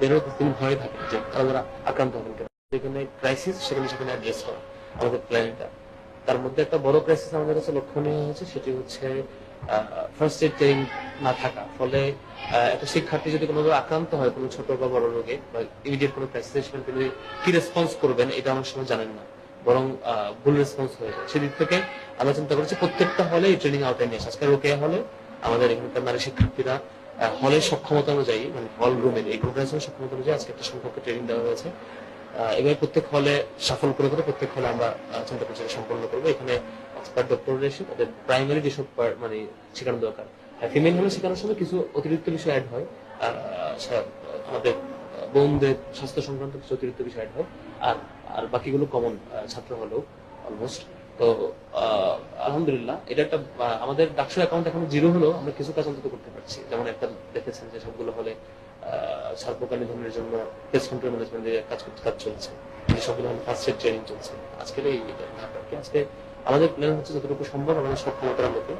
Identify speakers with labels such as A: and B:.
A: বেরোতে তিনি ভয়ে থাকে যে তারা আক্রান্ত হবেন কেন? যেখানে ক্রাইসিস সেখানে সেখানে অ্যাড্রেস করা আমাদের প্ল্যানটা তার মধ্যে একটা বড় ক্রাইসিস আমাদের কাছে লক্ষণীয় হয়েছে, সেটি হচ্ছে ফার্স্ট এড ট্রেনিং না থাকা। ফলে একটা শিক্ষার্থী যদি কোনোভাবে আক্রান্ত হয়, কোনো ছোট বা বড় রোগে, বা ইমিডিয়েট কোনো ক্রাইসিস সেখানে তিনি কি রেসপন্স করবেন, এটা অনেক সময় জানেন না। বরং ভুল রেসপন্স হয়ে যায়। সেদিক থেকে আমরা চিন্তা করেছি প্রত্যেকটা হলে এই ট্রেনিং আওতায় নিয়ে আজকে রোকেয়া হলে আমাদের এখানকার নারী শিক্ষার্থীরা হলের সক্ষমতা অনুযায়ী মানে হল রুমের এই গ্রুপের সক্ষমতা অনুযায়ী আজকে একটা সংখ্যককে ট্রেনিং দেওয়া হয়েছে। এবার প্রত্যেক হলে সফল করে করে প্রত্যেক হলে আমরা চিন্তা করছি সম্পন্ন করব। এখানে এক্সপার্ট ডক্টর এসে তাদের প্রাইমারি যেসব মানে শেখানো দরকার ফিমেল হলে শেখানোর সময় কিছু অতিরিক্ত বিষয় অ্যাড হয়। আমাদের বোনদের স্বাস্থ্য সংক্রান্ত কিছু অতিরিক্ত বিষয় অ্যাড হয়। আর আর বাকিগুলো কমন ছাত্র হলেও অলমোস্ট তো আলহামদুলিল্লাহ, এটা একটা আমাদের ডাকসু অ্যাকাউন্ট এখন জিরো হলেও আমরা কিছু কাজ অন্তত করতে পারছি। যেমন একটা দেখেছেন যে সবগুলো হলে সার্বকাল ধরনের জন্য পেস্ট কন্ট্রোল কাজ করতে, কাজ চলছে। সবগুলো ফার্স্ট এড ট্রেনিং চলছে। আজকের এই আজকে আমাদের প্ল্যান হচ্ছে যতটুকু সম্ভব, আমাদের সক্ষমতার মতো